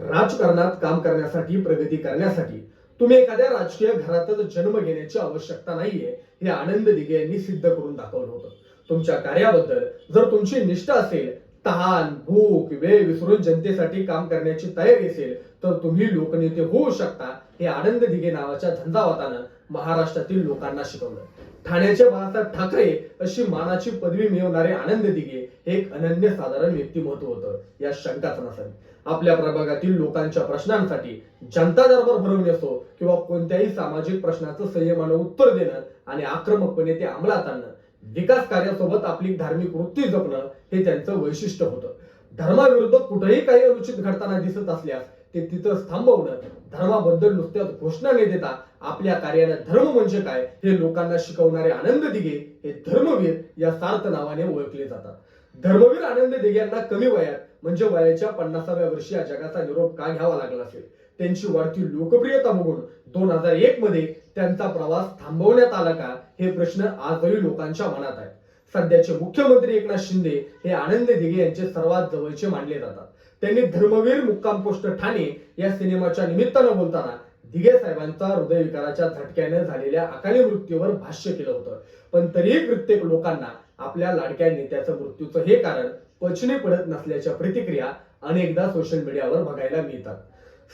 राजकारणात काम करण्यासाठी प्रगती करण्यासाठी तुम्ही एखाद्या राजकीय घरातच जन्म घेण्याची आवश्यकता नाहीये हे आनंद दिघे यांनी सिद्ध करून दाखवलं होतं. तुमच्या कार्याबद्दल जर तुमची निष्ठा असेल तहान भूक वेळ विसरून जनतेसाठी काम करण्याची तयारी असेल तर तुम्ही लोकनेते होऊ शकता हे आनंद दिघे नावाच्या झंझावातानं महाराष्ट्रातील लोकांना शिकवलं. ठाण्याचे बाळासाहेब ठाकरे अशी मानाची पदवी मिळवणारे आनंद दिघे हे एक अनन्य साधारण व्यक्तिमत्व होतं या शंकाच नसावी आपल्या प्रभागातील लोकांच्या प्रश्नांसाठी जनता दरबार भरवणे असो किंवा कोणत्याही सामाजिक प्रश्नाचं संयमानं उत्तर देणं आणि आक्रमकपणे ते अंमलात आणणं विकास कार्यासोबत आपली धार्मिक वृत्ती जपणं हे त्यांचं वैशिष्ट्य होतं. धर्माविरुद्ध कुठेही काही अनुचित घडताना दिसत असल्यास ते तिथं थांबवणं धर्माबद्दल नुसत्याच घोषणा न देता आपल्या कार्याने धर्म म्हणजे काय हे लोकांना शिकवणारे आनंद दिघे हे धर्मवीर या सार्थ नावाने ओळखले जातात. धर्मवीर आनंद दिघे यांना कमी वयात म्हणजे वयाच्या पन्नासाव्या वर्षी या जगाचा निरोप का घ्यावा लागला असेल? त्यांची वाढती लोकप्रियता बघून दोन हजार एक मध्ये त्यांचा प्रवास थांबवण्यात आला का हे प्रश्न आजही लोकांच्या मनात आहे सध्याचे मुख्यमंत्री एकनाथ शिंदे हे आनंद दिघे यांचे सर्वात जवळचे मानले जातात. त्यांनी धर्मवीर मुक्काम पोस्ट ठाणे या सिनेमाच्या निमित्तानं बोलताना दिघे साहेबांचा हृदयविकाराच्या झटक्याने झालेल्या अकाली मृत्यूवर भाष्य केलं होतं. पण तरीही प्रत्येक लोकांना आपल्या लाडक्या नेत्याचं मृत्यूचं हे कारण पचने पडत नसल्याच्या प्रतिक्रिया अनेकदा सोशल मीडियावर बघायला मिळतात.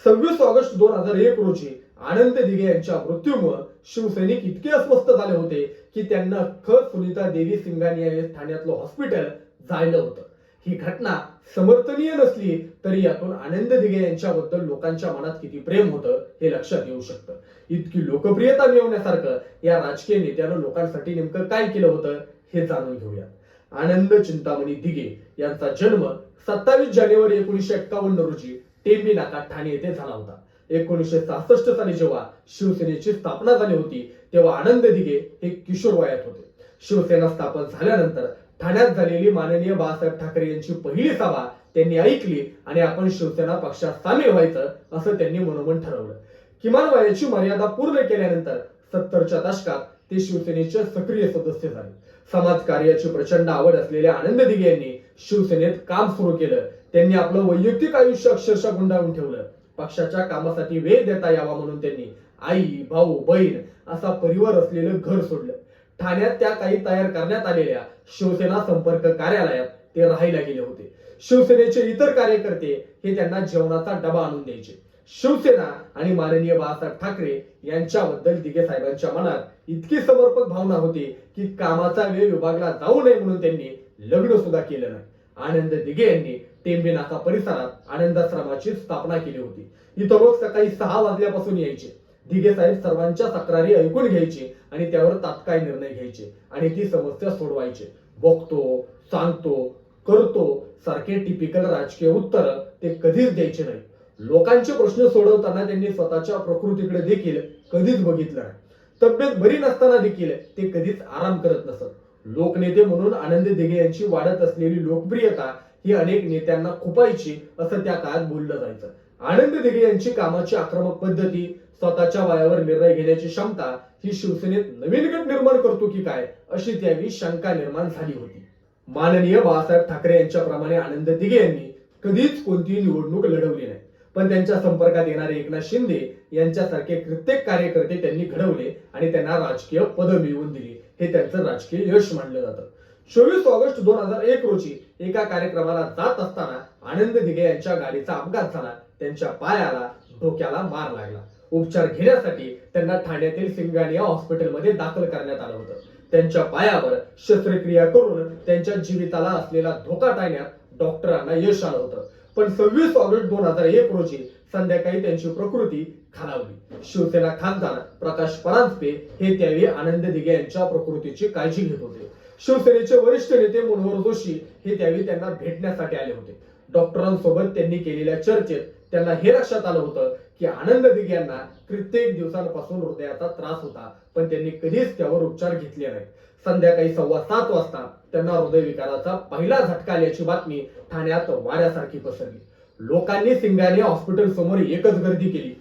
सव्वीस ऑगस्ट दोन हजार एक रोजी आनंद दिघे यांच्या मृत्यूमुळे शिवसैनिक इतके अस्वस्थ झाले होते की त्यांना खत सुनीता देवी सिंगानिया हे ठाण्यातलं हॉस्पिटल जायलं होतं. ही घटना समर्थनीय नसली तरी यातून आनंद दिघे यांच्याबद्दल लोकांच्या मनात किती प्रेम होतं हे लक्षात येऊ शकतं. इतकी लोकप्रियता मिळवण्यासारखं या राजकीय नेत्यानं लोकांसाठी नेमकं काय केलं होतं हे जाणून घेऊया आनंद चिंतामणी दिघे यांचा जन्म सत्तावीस जानेवारी एकोणीसशे एक्कावन्न रोजी टेंबी नाका ठाणे येथे झाला होता. एकोणीसशे सहासष्ट साली जेव्हा शिवसेनेची स्थापना झाली होती तेव्हा आनंद दिघे हे किशोर वयात होते. शिवसेना स्थापन झाल्यानंतर ठाण्यात झालेली माननीय बाळासाहेब ठाकरे यांची पहिली सभा त्यांनी ऐकली आणि आपण शिवसेना पक्षात सामील व्हायचं असं त्यांनी मनोमन ठरवलं. किमान वयाची मर्यादा पूर्ण केल्यानंतर सत्तरच्या दशकात ते शिवसेनेचे सक्रिय सदस्य झाले. समाज कार्याची प्रचंड आवड असलेल्या आनंद दिघे यांनी शिवसेनेत काम सुरू केलं. त्यांनी आपलं वैयक्तिक आयुष्य अक्षरशः गुंडाळून ठेवलं. पक्षाच्या कामासाठी वेळ देता यावा म्हणून त्यांनी आई भाऊ बहीण असा परिवार असलेलं घर सोडलं. ठाण्यात त्या काही तयार करण्यात आलेल्या शिवसेना संपर्क कार्यालयात ते राहायला गेले होते. शिवसेनेचे इतर कार्यकर्ते हे त्यांना जेवणाचा डबा आणून द्यायचे. शिवसेना आणि माननीय बाळासाहेब ठाकरे यांच्याबद्दल दिघे साहेबांच्या मनात इतकी समर्पक भावना होती की कामाचा वेळ विभागला जाऊ नये म्हणून त्यांनी लग्न सुद्धा केलं नाही. आनंद दिघे यांनी टेंबे नाका परिसरात आनंदाश्रमाची स्थापना केली होती. इथं रोज सकाळी सहा वाजल्यापासून यायचे. दिघे साहेब सर्वांच्या तक्रारी ऐकून घ्यायचे आणि त्यावर तात्काळ निर्णय घ्यायचे आणि ती समस्या सोडवायचे. बघतो सांगतो करतो सारखे टिपिकल राजकीय उत्तर ते कधीच द्यायचे नाही. लोकांचे प्रश्न सोडवताना त्यांनी स्वतःच्या प्रकृतीकडे देखील कधीच बघितलं नाही. तब्येत बरी नसताना देखील ते कधीच आराम करत नसत. लोकनेते म्हणून आनंद दिघे यांची वाढत असलेली लोकप्रियता ही अनेक नेत्यांना खुपायची असं त्या काळात बोललं जायचं. आनंद दिघे यांची कामाची आक्रमक पद्धती स्वतःच्या वयावर निर्णय घेण्याची क्षमता ही शिवसेनेत नवीन गट निर्माण करतो की काय अशी त्यावेळी शंका निर्माण झाली होती. माननीय बाळासाहेब ठाकरे यांच्याप्रमाणे आनंद दिघे यांनी कधीच कोणतीही निवडणूक लढवली नाही. पण त्यांच्या संपर्कात येणारे एकनाथ शिंदे यांच्यासारखे कित्येक कार्यकर्ते त्यांनी घडवले आणि त्यांना राजकीय पद मिळवून दिली. हे त्यांचं राजकीय यश मानलं जातं. चोवीस ऑगस्ट दोन हजार एक रोजी एका कार्यक्रमाला जात असताना आनंद दिघे यांच्या गाडीचा अपघात झाला. त्यांच्या पायाला डोक्याला मार लागला. उपचार घेण्यासाठी त्यांना ठाण्यातील सिंगानिया हॉस्पिटलमध्ये दाखल करण्यात आलं होतं. त्यांच्या पायावर शस्त्रक्रिया करून त्यांच्या जीविताला असलेला धोका टाळण्यात डॉक्टरांना यश आलं होतं. पण सव्वीस ऑगस्ट दोन हजार एक रोजी संध्याकाळी त्यांची प्रकृती खालावली. शिवसेना खासदार प्रकाश परांजपे हे त्यावेळी आनंद दिघे यांच्या प्रकृतीची काळजी घेत होते. शिवसेनेचे वरिष्ठ नेते मनोहर जोशी हे त्यावेळी त्यांना भेटण्यासाठी आले होते. डॉक्टरांसोबत त्यांनी केलेल्या चर्चेत त्यांना हे लक्षात आलं होतं की आनंद दिघे यांना कित्येक दिवसांपासून हृदयाचा त्रास होता पण त्यांनी कधीच त्यावर उपचार घेतले नाहीत. संध्याकाळी सव्वा सात वाजता त्यांना हृदयविकाराचा पहिला झटका आल्याची बातमी ठाण्यात वाऱ्यासारखी पसरली. लोकांनी सिंगानिया हॉस्पिटल समोर एकच गर्दी केली.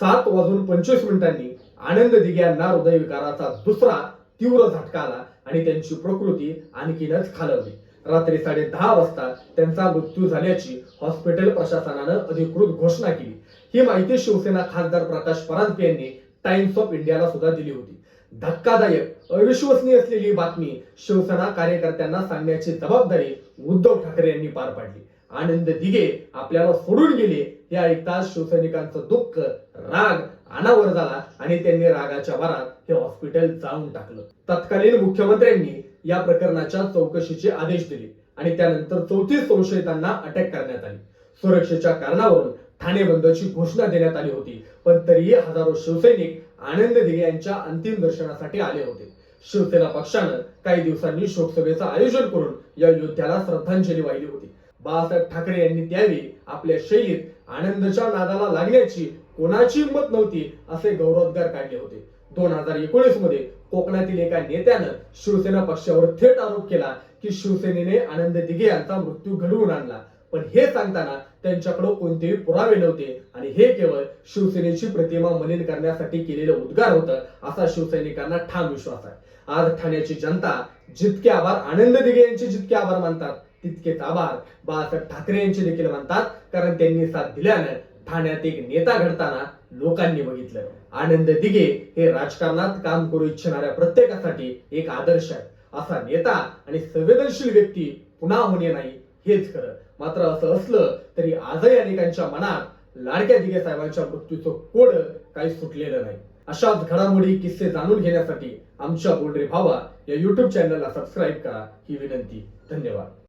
सात वाजून पंचवीस मिनिटांनी आनंद दिघे यांना हृदयविकाराचा दुसरा तीव्र झटका आला आणि त्यांची प्रकृती आणखीनच खालवली. रात्री साडे दहा वाजता त्यांचा मृत्यू झाल्याची हॉस्पिटल प्रशासनानं अधिकृत घोषणा केली. ही माहिती शिवसेना खासदार प्रकाश परांजपे यांनी टाइम्स ऑफ इंडियाला सुद्धा दिली होती. धक्कादायक अविश्वसनीय असलेली बातमी शिवसेना कार्यकर्त्यांना सांगण्याची जबाबदारी उद्धव ठाकरे यांनी पार पाडली. आनंद दिघे आपल्याला सोडून गेले हे ऐकताच शिवसैनिकांचं दुःख राग अनावर झाला आणि त्यांनी रागाच्या वरात हे हॉस्पिटल जाळून टाकलं. तत्कालीन मुख्यमंत्र्यांनी या प्रकरणाच्या चौकशीचे आदेश दिले आणि त्यानंतर चौतीस संशयितांना अटक करण्यात आली. सुरक्षेच्या कारणावरून ठाणे बंदची घोषणा देण्यात आली होती पण तरीही हजारो शिवसैनिक आनंद दिघे यांच्या अंतिम दर्शनासाठी आले होते. शिवसेना पक्षानं काही दिवसांनी शोकसभेचं आयोजन करून या योद्ध्याला श्रद्धांजली वाहिली होती. बाळासाहेब ठाकरे यांनी त्यावेळी आपल्या शैलीत आनंदच्या नादाला लागण्याची कोणाची हिंमत नव्हती असे गौरवोद्गार काढले होते. दोन हजार एकोणीसमध्ये कोकणातील एका नेत्यानं शिवसेना पक्षावर थेट आरोप केला की शिवसेनेने आनंद दिघे यांचा मृत्यू घडवून आणला. पण हे सांगताना त्यांच्याकडे कोणतेही पुरावे नव्हते आणि हे केवळ शिवसेनेची प्रतिमा मलिन करण्यासाठी केलेलं उद्गार होतं असा शिवसैनिकांना ठाम विश्वास आहे. आज ठाण्याची जनता जितके आभार आनंद दिघे यांचे जितके आभार मानतात तितकेच आभार बाळासाहेब ठाकरे यांचे देखील मानतात कारण त्यांनी साथ दिल्यानं ठाण्यात एक नेता घडताना लोकांनी बघितलं. आनंद दिघे हे राजकारणात काम करू इच्छिणाऱ्या प्रत्येकासाठी एक आदर्श आहे. असा नेता आणि संवेदनशील व्यक्ती पुन्हा होणे नाही हेच खरं. मात्र असं असलं तरी आजही अनेकांच्या मनात लाडक्या दिघे साहेबांच्या मृत्यूचं कोड काही सुटलेलं नाही. अशाच घडामोडी किस्से जाणून घेण्यासाठी आमच्या बोलरे भावा या युट्यूब चॅनलला सबस्क्राईब करा. ही विनंती. धन्यवाद.